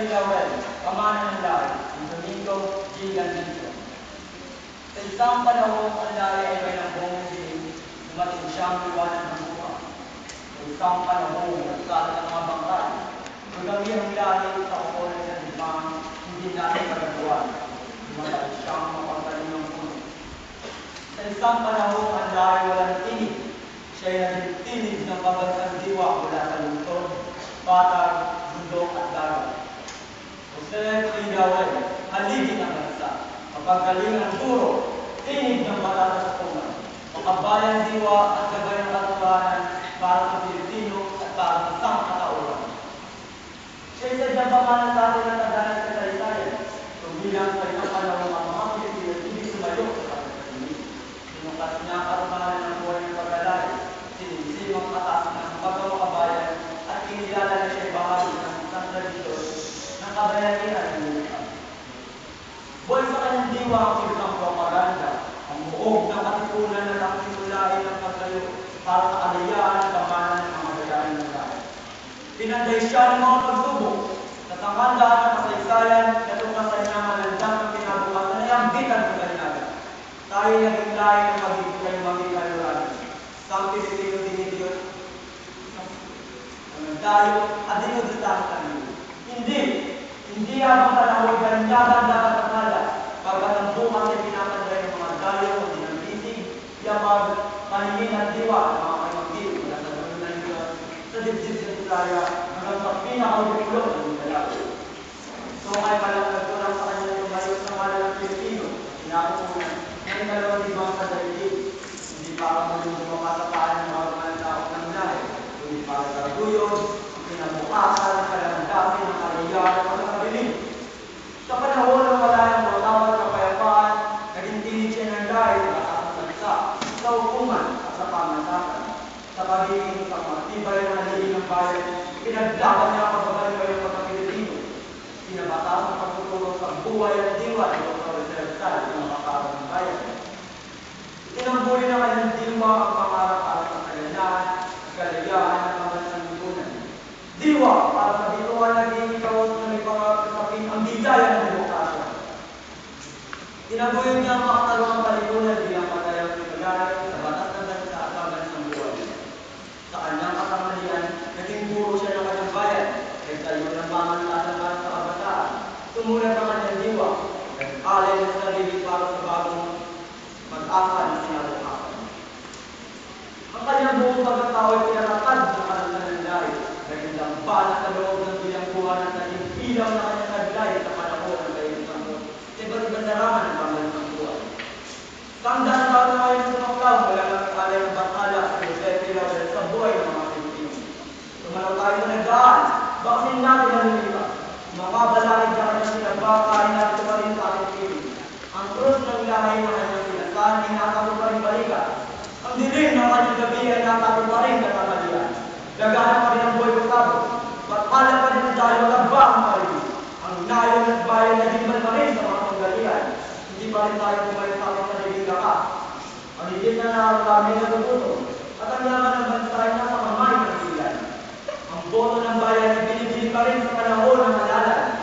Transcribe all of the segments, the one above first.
P. Laurel, pamana ng lahi, ni Domingo G. Gandito. Sa isang panahon, ang lahi ay may nambong dilim, dumating siyang liwanag ng buka. Sa isang panahon, nagkalat ang mga bangkay, Magami ang lahi sa okolan sa limang, hindi natin magagawa. Dumating siyang mapagaling ng puno. Sa isang panahon, ang lahi walang tinig. Siya'y naging tinig ng kabansang diwa mula sa lungsod, dagat. Pindaway, haligi ng bansa, mapagaling ang turo, tinig ng balata sa tungan, makabayan diwa at gabay ng katuwanan para sa Pilipino at para sa sangkatauran. Siya sa Japaman sa atin ng tadahan sa kasaysayan, tumilang sa isang panahon ang mga Pilipino hindi sumayo sa pagkakalimit. Sinukat niya ang karumahan ng buhay ng paglalay, sinisim ang atas ng pagkawakabayan at kinilala na siya ay bahagi ng isang tradisyon ng kabayanihan ng lupa. Buhay sa kanyang diwa ang kilitang propaganda, ang buog ng katipunan na nakasimulain ng paglayo para sa kalayahan at kamanan ng mga bayarin ng lahat. Pinanday siya ng mga pagsubok sa tangandaan ng kasaysayan na tukasan niya ang malandang ng kinabukasan ay ang bitan ng kalinagan. Tayo naging lahi ng magiging kayo maging kalurahan. Sa Pilipino dinidiyot, naman tayo at dinudustahan kami. Hindi, hindi habang panahon ganyagan dapat ang kala, pagkat ang bukas ay pinapanday ng mga dayo o dinambisig, yamag, paningin at diwa ng mga kaimagin mula sa dulo ng Diyos sa dibdib sa Bisaya hanggang sa pinakaulong ng Mindanao. So ay palang nagturang sa kanya yung mayo sa mga ng Pilipino, pinakukunan, ng dalawang libang sa daigdig, hindi para muling lumakasapaan ng mga mga tao ng lahi, kundi para sa raguyod, kinabukasan, kalandasin, ng kalayahan, at pagkakabiling. Sa panahon ng malayang matawag kapayapaan, naging tinig siya ng lahi sa kasama sa bansa, sa hukuman at sa pamasakan. Sa pagiging sa matibay ng halili ng bayan, pinaglaban niya ang pagbabalik ng mga Pilipino. Pinabatas ang pagtutulong sa buhay at diwa ng mga kaawang ng bayan. Tinambuli na kanyang diwa ang pangarap para sa kayanahan at kalayahan ng mga sanlibunan. Diwa para sa bituan naging ikaw na may pangarap sa sapin ang bigaya ng demokrasya. Tinaguyon niya ang makatalong palipunan bilang patayaw ng paglalay sa batas ng bansa at sa bansang buhay. Sa kanyang kakamalian, naging puro siya ng kanyang bayan, nagtayo ng pamantasan para sa kabataan, tumulat ang kanyang diwa, nag-alay ng sarili para sa bagong mag-asa na sinabukasan. Ang kanyang buong pagkatao ay pinatatag sa kanilang ng lahi, naging lambanan sa loob ng bilangguhan at naging bilang na kanyang naglay sa panahon ng kanyang sanggol. Sa iba't ibang larangan ng pamalang buhay. Tanda na ngayon sa maklaw, alay ng batala sa Jose Pilar sa buhay ng mga Pilipino. Tumalaw tayo sa nagaan, baksin natin ang lumita. Mga balakid na kanyang sinabakain natin sa ating piling. Ang krus ng lahay na kanyang sinasan, inatato pa rin balikan. Ang dilim ng kanyang gabi ay natato pa rin katamalian. Gagana pa rin ang buhay kasabo. Batala pa rin tayo magaba ang parilis. Ang nayon at bayan na di man pa rin sa mga panggalian. Hindi pa rin tayo bumalik sa ating lakas. Ang higit na nakarami na tututo. At ang yaman ng bansa ay nasa kamay ng silan. Ang boto ng bayan ay binibili pa rin sa panahon ng halalan.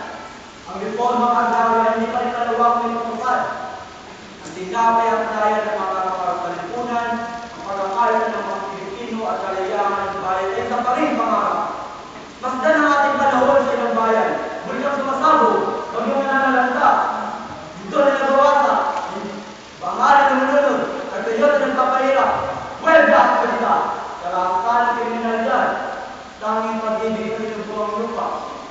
Ang reforma kagawa ay hindi pa rin kalawak ng pagkakal. Ang tinapay at daya ng mga kapalipunan, ang pagkakaya ng mga Pilipino at kalayahan ng bayan ay isa pa rin pangarap. Masdan ang ating panahon sa ilang bayan. Muli kang sumasabo, huwag yung nananalanda. Dito na nagawasa. Pangalan ng nunod, at kayo na nagpapahirap. Huwelga sa kanila. Karakan ng kriminalidad. Tanging pag-ibig sa sinubuang lupa.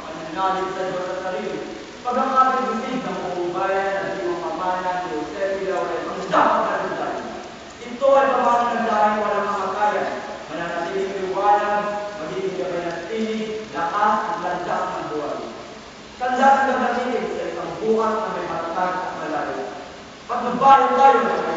Mananalig sa Diyos at sarili. Pagkakabig bisig ng buong bayan at iyong pamanan ni Jose Pilaure ang dapat na ludan. Ito ay pamanan ng dahil walang mamakayan. Mananatiling liwanag, magiging gabay ng tinig, lakas at landas ng buhay. Tanda ng gabatinig sa isang bukas na may matatag at malayo. At magbayan tayo ng